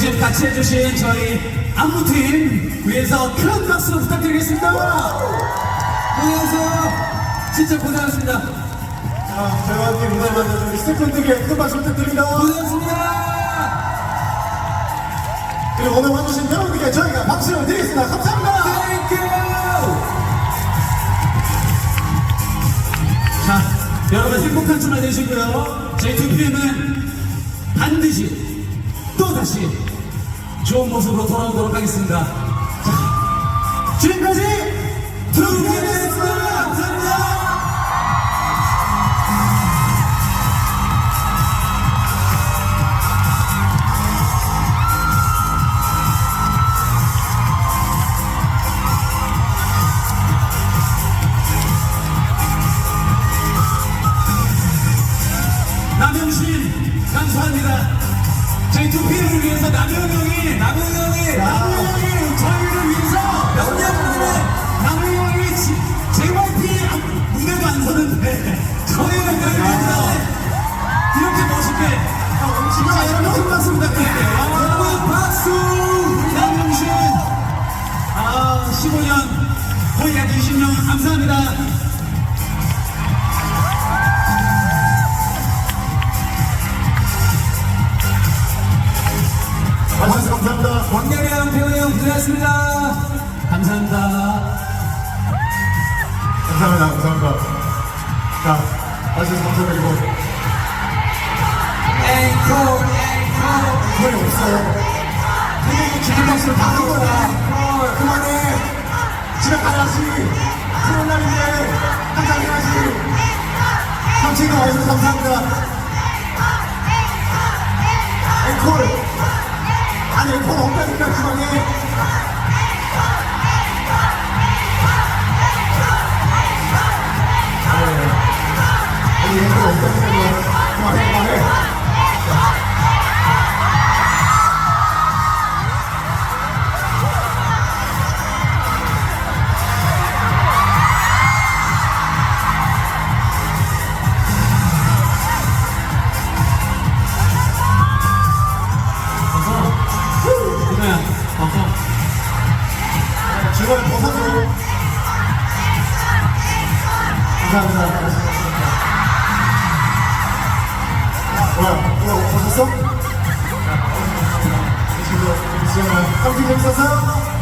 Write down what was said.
지금 같이 해주신 저희 안무팀 위해서 큰 박수 부탁드리겠습니다. 안녕하세요. 진짜 고생하셨습니다. 자, 저희와 함께 무대 만든 우리 스태프분들께 큰 박수 부탁드립니다. 고생하셨습니다. 그리고 오늘 와주신 여러분들께 저희가 박수를 드리겠습니다. 감사합니다. Thank you. 자, 여러분 행복한 주말 되시고요. 저희 2PM은 반드시 또 다시 좋은 모습으로 돌아오도록 하겠습니다. 자, 지금까지 저희 투피를 위해서 남영영이 남영영이 남영영이 저희를 위해서 몇년 만에 남영영이 JYP 앞- 무대도 안 서는데 저희를 위해서 이렇게 멋있게 진짜 여러분. 큰 박수 부탁드릴게요. 여러분 박수! 우리 남영신. 아 15년 거의 약 20년. 감사합니다. 와주셔서 감사합니다. 형, 태훈이 형 고생하셨습니다. 감사합니다. 감사합니다. 감사합니다. 자, 와주셔서 감사드리고. 앵콜, 앵콜. 거의 없어요. 그리고 기쁜 박수를 다한 거야. 그만해. 집에 가야지. 그런 날인데, 한잔 해야지. 삼촌이 와주셔서 감사합니다. 아니, 앵콜 없다니까, 그만해. 아니, 감사합니다. 뭐야, 이거 벗었어? 지금, 지금, 깜찍 재밌었어?